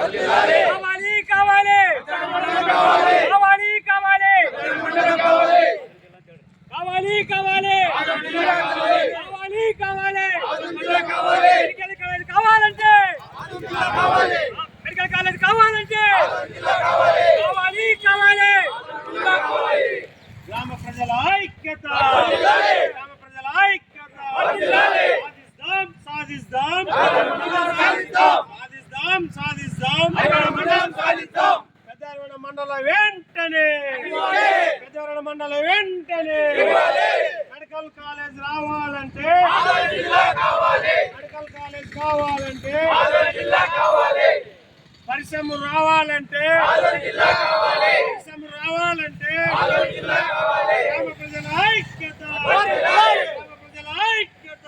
Okay. పెద్దరవణ మండల వెంటనే మెడికల్ కాలేజ్ రావాలంటే మెడికల్ కాలేజ్ కావాలంటే పరిశ్రమలు రావాలంటే పరిశ్రమలు రావాలంటే గ్రామ ప్రజల ఐక్యత. గ్రామ ప్రజల ఐక్యత.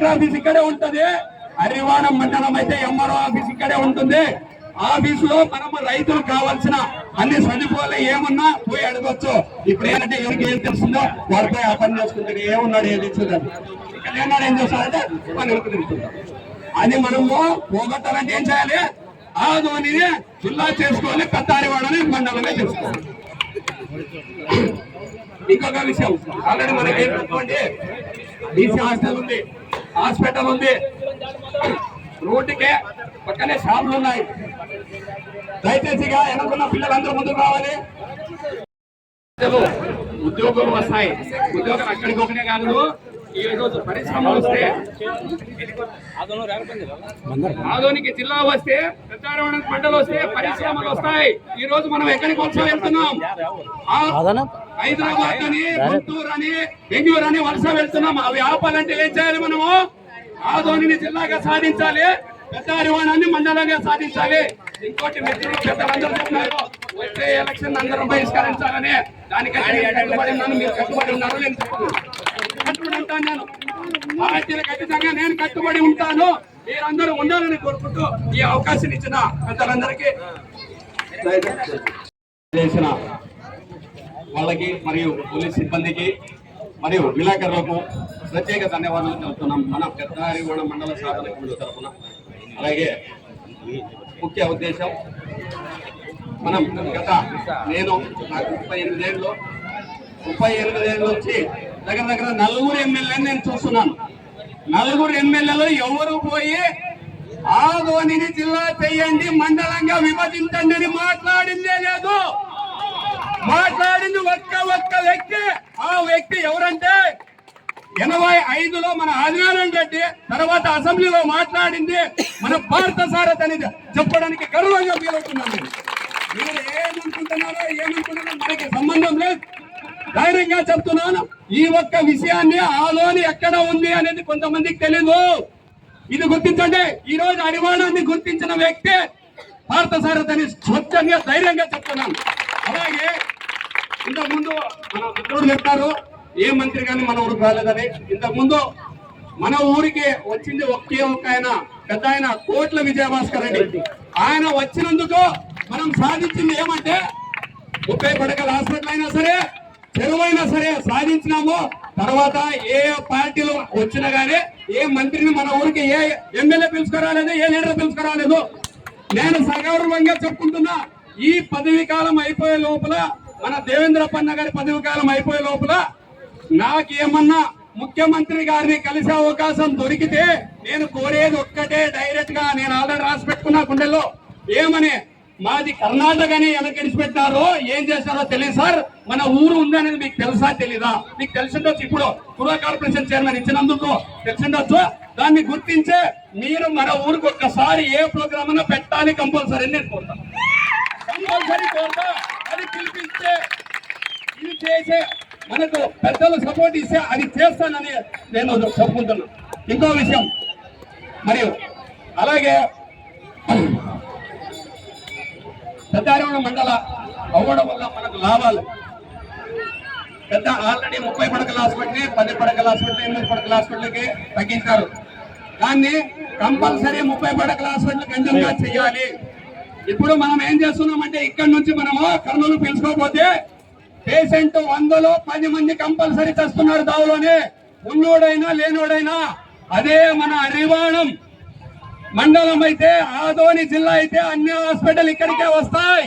కలెక్టర్ ఆఫీస్ ఇక్కడే ఉంటుంది. అరివాణం మండలం అయితే ఎంఆర్ఓ ఆఫీస్ ఇక్కడే ఉంటుంది. ఆఫీస్లో మనము రైతులు కావాల్సిన అన్ని సదుపాయాలు ఏమన్నా పోయి అడగొచ్చు. ఇప్పుడు ఏంటంటే ఎవరికి ఏం తెలుస్తుందో వారు పోయి ఆ పని చేసుకుంటారు ఏమున్నాడు ఏది చూడండి ఇక్కడ ఏమన్నాడు ఏం చేస్తారంటే పని తిరుగుతుంటారు అది మనము పోగొట్టాలంటే ఏం చేయాలి? ఆ ధోనిని జిల్లా చేసుకోవాలి పెద్దారివాడని మండలమే చేసుకోవాలి. ఇంకొక విషయం. ఆల్రెడీ మనకి ఏంటంటే డీసీ హాస్టల్ ఉంది. హాస్పిటల్ ఉంది. రోడ్డుకే పక్కనే షాపులు ఉన్నాయి. దయచేసిగా వెనుకున్న పిల్లలందరూ ముందుకు రావాలి. ఉద్యోగులు వస్తాయి. ఉద్యోగాలు అక్కడికి ఒకటే కాదు. ఈ రోజు పరిశ్రమ వస్తే ఆధునిక జిల్లా వస్తే పెద్దారవణ మండలం వస్తే పరిశ్రమలు వస్తాయి. ఈ రోజు మనం ఎక్కడికి వలస వెళ్తున్నాం? హైదరాబాద్ అని గుంటూరు అని బెంగళూరు అని వలస వెళ్తున్నాం అవి ఆపాలంటే ఏం చేయాలి మనము? ఆధోనిని జిల్లాగా సాధించాలి. పెద్దారివాణాన్ని మండలంగా సాధించాలి. ఇంకోటి మెచ్చిన పెద్దలందరూ చెప్తున్నారు వచ్చే ఎలక్షన్ అందరం బహిష్కరించాలని. దానికైతే నేను కట్టుబడి ఉన్నాను? మీరు కట్టుబడి ఉన్నారు నేను చెప్తున్నాను. కట్టుబడి ఉంటాను నేను. పార్టీలు ఖచ్చితంగా నేను కట్టుబడి ఉంటాను. మీరందరూ ఉండాలని కోరుకుంటూ ఈ అవకాశం ఇచ్చిన పెద్దలందరికీ. చేసిన వాళ్ళకి మరియు పోలీస్ సిబ్బందికి మరియు విలేకరులకు ప్రత్యేక ధన్యవాదాలు తెలుపుతున్నాం మన పెద్దవారిగూడ మండల సాధన కమిటీ తరఫున. అలాగే ముఖ్య ఉద్దేశం మనం గత నేను నాకు ముప్పై ఎనిమిదేళ్ళు ముప్పై ఎనిమిదేళ్ళు వచ్చి దగ్గర దగ్గర నలుగురు ఎమ్మెల్యేని నేను చూస్తున్నాను. నలుగురు ఎమ్మెల్యేలు ఎవరు పోయి ఆదోనిని జిల్లా చేయండి మండలంగా విభజించండి అని మాట్లాడిందే లేదు. మాట్లాడింది ఒక్క ఒక్క వ్యక్తి. ఆ వ్యక్తి ఎవరంటే ఎనభై ఐదులో మన ఆదినారాయణ రెడ్డి తర్వాత అసెంబ్లీలో మాట్లాడింది మన భారత సారథ్ అనేది చెప్పడానికి గర్వంగా ఫీల్ నేను. మీరు ఏమనుకుంటున్నారో ఏమనుకుంటున్నారో మనకి సంబంధం లేదు. ధైర్యంగా చెప్తున్నాను ఈ ఒక్క విషయాన్ని ఆలోని ఎక్కడ ఉంది అనేది కొంతమందికి తెలియదు ఇది గుర్తించండి ఈ రోజు అడివాణాన్ని గుర్తించిన వ్యక్తి భారత సారథిని స్వచ్ఛంగా ధైర్యంగా చెప్తున్నాను. అలాగే ఇంతకు ముందు మన మిత్రుడు చెప్పారు ఏ మంత్రి కానీ మన ఊరికి రాలేదని. ఇంతకు ముందు మన ఊరికి వచ్చింది ఒకే ఒక్క ఆయన పెద్ద ఆయన కోట్ల విజయభాస్కర్ రెడ్డి. ఆయన వచ్చినందుకు మనం సాధించింది ఏమంటే ముప్పై పడకల హాస్పిటల్ అయినా సరే చెరువైనా సరే సాధించినాము. తర్వాత ఏ పార్టీలు వచ్చినా గానీ ఏ మంత్రిని మన ఊరికి ఏ ఎమ్మెల్యే పిలుచుకురాలేదు ఏ లీడర్ పిలుచుకురాలేదు. నేను సగౌరవంగా చెప్పుకుంటున్నా ఈ పదవి కాలం అయిపోయే లోపల మన దేవేంద్రపన్న గారి పదవి కాలం అయిపోయే లోపల నాకేమన్నా ముఖ్యమంత్రి గారిని కలిసే అవకాశం దొరికితే నేను కోరేది ఒక్కటే డైరెక్ట్గా నేను ఆల్రెడీ రాసి పెట్టుకున్నా గుండెల్లో. ఏమని? మాది కర్ణాటకని వెనకడిచి పెట్టారో ఏం చేశారో తెలియదు సార్. మన ఊరు ఉందనేది మీకు తెలుసా తెలీదా? మీకు తెలిసిండొచ్చు ఇప్పుడు. పూర్వ కార్పొరేషన్ చైర్మన్ ఇచ్చినందుకు తెలిసిండొచ్చు. దాన్ని గుర్తించే మీరు మన ఊరికి ఒక్కసారి ఏ ప్రోగ్రామ్ అన్నా పెట్టాలి కంపల్సరీ నేను కోరుతాను కంపల్సరీ కోరుతా. అది పిలిపించే ఇది చేసే మనకు పెద్దలు సపోర్ట్ ఇస్తే అది చేస్తానని నేను చెప్పుకుంటున్నా. ఇంకో విషయం. మరియు అలాగే పెద్దారవణ మండల అవ్వడం వల్ల మనకు లాభాలు. పెద్ద ఆల్రెడీ ముప్పై పడకల హాస్పిటల్కి పది పడకల హాస్పిటల్ ఎనిమిది పడకల హాస్పిటల్కి తగ్గించారు. దాన్ని కంపల్సరీ ముప్పై పడకల హాస్పిటల్ కంటిన్యూగా చేయాలి. ఇప్పుడు మనం ఏం చేస్తున్నామంటే ఇక్కడ నుంచి మనము కర్నూలు పిలుచుకోకపోతే పేషెంట్ వందలో పది మంది కంపల్సరీ చేస్తున్నారు దావులోనే. ఉన్నోడైనా లేనోడైనా అదే మన అరివాణం మండలం అయితే ఆదోని జిల్లా అయితే అన్ని హాస్పిటల్ ఇక్కడికే వస్తాయి.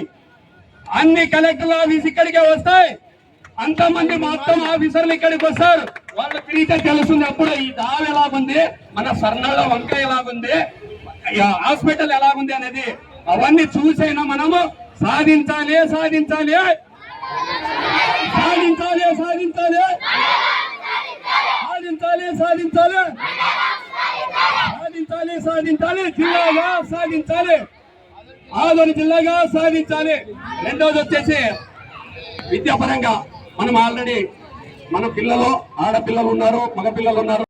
అన్ని కలెక్టర్ ఆఫీస్ ఇక్కడికే వస్తాయి. అంతమంది మొత్తం ఆఫీసర్లు ఇక్కడికి వస్తారు. వాళ్ళు తిరిగితే తెలుస్తుంది అప్పుడు. ఈ దావ ఎలాగుంది? మన స్వర్ణాల వంకాయ ఎలాగుంది? హాస్పిటల్ ఎలాగుంది అనేది అవన్నీ చూసైనా మనము సాధించాలి సాధించాలి. సాధించాలి సాధించాలి. సాధించాలి సాధించాలి. సాధించాలి సాధించాలి. జిల్లాగా సాధించాలి. ఆదోని జిల్లాగా సాధించాలి. రెండోది వచ్చేసి విద్యాపరంగా. మనం ఆల్రెడీ మన పిల్లలు ఆడపిల్లలు ఉన్నారు మగపిల్లలు ఉన్నారు.